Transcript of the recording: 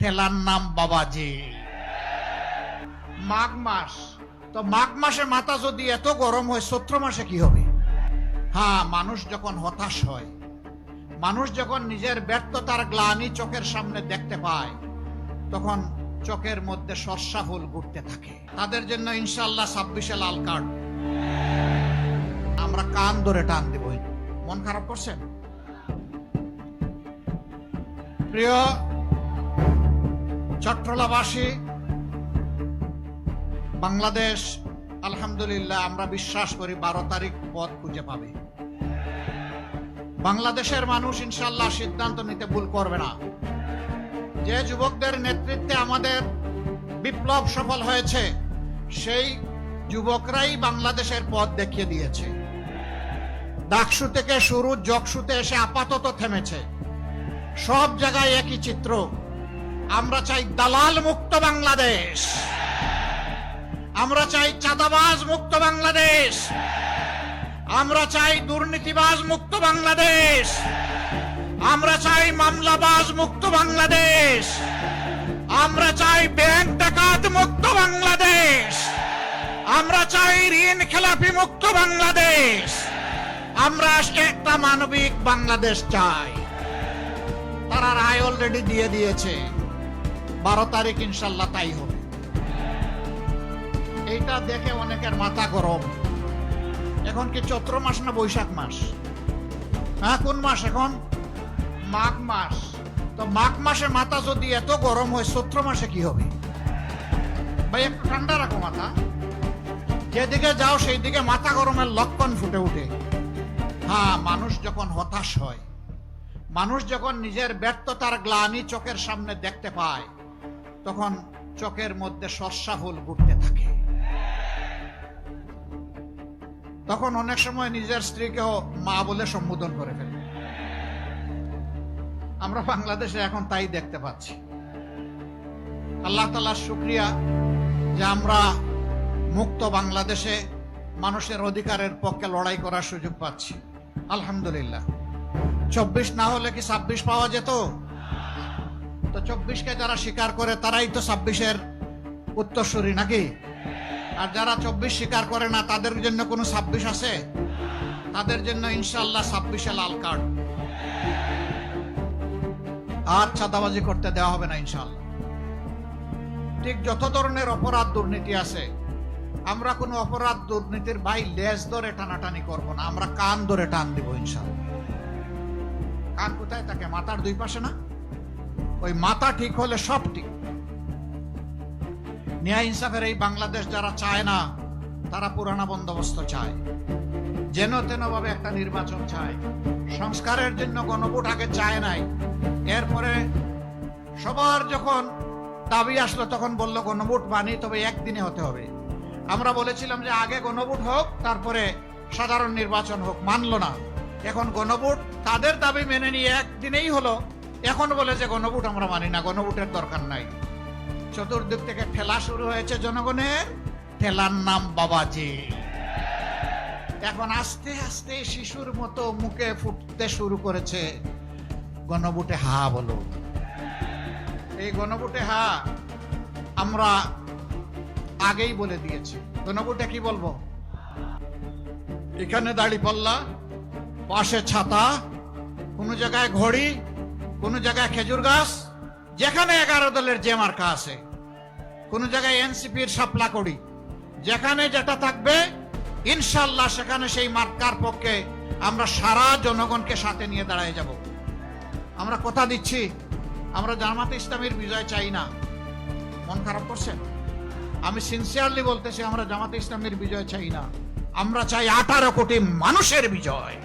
ঠেলার নাম বাবাজি। মাঘ মাস। তো মাঘ মাসে মাথা যদি এত গরম হয়, চৈত্র মাসে কি হবে? হ্যাঁ মানুষ যখন হতাশ হয়, মানুষ যখন নিজের ব্যর্থতার গ্লানি চোখের সামনে দেখতে পায়, তখন চোখের মধ্যে সর্ষা ফুল ঘুরতে থাকে। তাদের জন্য ইনশাল্লাহ ছাব্বিশে লাল কার্ড। আমরা কান ধরে টান দেব মন খারাপ করছেন? প্রিয় চট্টলাবাসী, বাংলাদেশ, আলহামদুলিল্লাহ, আমরা বিশ্বাস করি বারো তারিখ পথ খুঁজে পাবে। বাংলাদেশের মানুষ ইনশাল্লাহ সিদ্ধান্ত নিতে ভুল করবে না। যে যুবকদের নেতৃত্বে আমাদের বিপ্লব সফল হয়েছে, সেই যুবকরাই বাংলাদেশের পথ দেখিয়ে দিয়েছে। ডাকসু থেকে শুরু জকসুতে এসে আপাতত থেমেছে। সব জায়গায় একই চিত্র। আমরা চাই দালাল মুক্ত বাংলাদেশ। আমরা চাই চাঁদাবাজ মুক্ত বাংলাদেশ। আমরা চাই দুর্নীতিবাজ মুক্ত বাংলাদেশ। আমরা চাই মামলাবাজ মুক্ত বাংলাদেশ। আমরা চাই ব্যাংক ডাকাত মুক্ত বাংলাদেশ। আমরা চাই ঋণ খেলাপি মুক্ত বাংলাদেশ। আমরা একটা মানবিক বাংলাদেশ চাই। তারা রায় অলরেডি দিয়ে দিয়েছে। বারো তারিখ ইনশাল্লাহ তাই হবে। এইটা দেখে অনেকের মাথা গরম। এখন কি চৈত্র মাস না বৈশাখ মাস? হ্যাঁ কোন মাস এখন? মাঘ মাস। তো মাঘ মাসে মাথা যদি এত গরম হয়, চৈত্র মাসে কি হবে? ভাই, একটু ঠান্ডা রাখো মাথা। যেদিকে যাও সেই দিকে মাথা গরমের লক্ষণ ফুটে উঠে হ্যাঁ মানুষ যখন হতাশ হয়, মানুষ যখন নিজের ব্যর্থতার গ্লানি চোখের সামনে দেখতে পায় তখন চোখের মধ্যে সর্ষা ফুল ঘুরতে থাকে। তখন অনেক সময় নিজের স্ত্রীকেও মা বলে সম্বোধন করে ফেলে। আমরা বাংলাদেশে এখন তাই দেখতে পাচ্ছি। আল্লাহ তালার শুক্রিয়া যে আমরা মুক্ত বাংলাদেশে মানুষের অধিকারের পক্ষে লড়াই করার সুযোগ পাচ্ছি। আলহামদুলিল্লাহ। চব্বিশ না হলে কি ছাব্বিশ পাওয়া যেত? তো চব্বিশকে যারা স্বীকার করে, তারাই তো ছাব্বিশের উত্তরসূরি নাকি? আর যারা চব্বিশ স্বীকার করে না, তাদের জন্য কোনো ছাব্বিশ আছে? তাদের জন্য ইনশাল্লাহ ছাব্বিশে লাল কার্ড। আর চাঁদাবাজি করতে দেওয়া হবে না ইনশাল্লাহ ঠিক যত ধরনের অপরাধ দুর্নীতি আছে, আমরা কোনো অপরাধ দুর্নীতির ভাই লেজ ধরে টানাটানি করব না, আমরা কান ধরে টান দিব ইনশাল্লাহ কান কোথায় থাকে? মাথার দুই পাশে না? ওই মাথা ঠিক হলে সব ঠিক। ন্যায় ইনসাফের এই বাংলাদেশ যারা চায় না, তারা পুরানা বন্দোবস্ত চায়। যেন তেন ভাবে একটা নির্বাচন চায়। সংস্কারের জন্য গণভোট আগে চায় নাই। এরপরে সবার যখন দাবি আসলো, তখন বলল, গণভোট মানি তবে একদিনে হতে হবে। আমরা বলেছিলাম যে আগে গণভোট হোক, তারপরে সাধারণ নির্বাচন হোক। মানলো না। এখন গণভোট তাদের দাবি মেনে নিয়ে একদিনেই হলো। এখন বলে যে গণভোট আমরা মানি না, গণভোটের দরকার নাই। চতুর্দিক থেকে ঠেলা শুরু হয়েছে জনগণের। ঠেলার নাম বাবাজি। এখন আস্তে আস্তে শিশুর মতো মুখে ফুটতে শুরু করেছে গণভোটে হা বলো। এই গণভোটে হা আমরা আগেই বলে দিয়েছি। গণভোটে কি বলব? এখানে দাড়ি পাল্লা পাশে ছাতা, কোনো জায়গায় ঘড়ি কোনো জায়গায় খেজুর গাছ, যেখানে এগারো দলের যে মার্কা আছে। কোন জায়গায় এনসিপির সাপলা করি যেখানে যেটা থাকবে, ইনশাল্লাহ সেখানে সেই মার্কার পক্ষে আমরা সারা জনগণকে সাথে নিয়ে দাঁড়ায় যাব। আমরা কথা দিচ্ছি, আমরা জামাতে ইসলামের বিজয় চাই না। মন খারাপ করছেন? আমি সিনসিয়ারলি বলতেছি, আমরা জামাতে ইসলামের বিজয় চাই না। আমরা চাই আঠারো কোটি মানুষের বিজয়।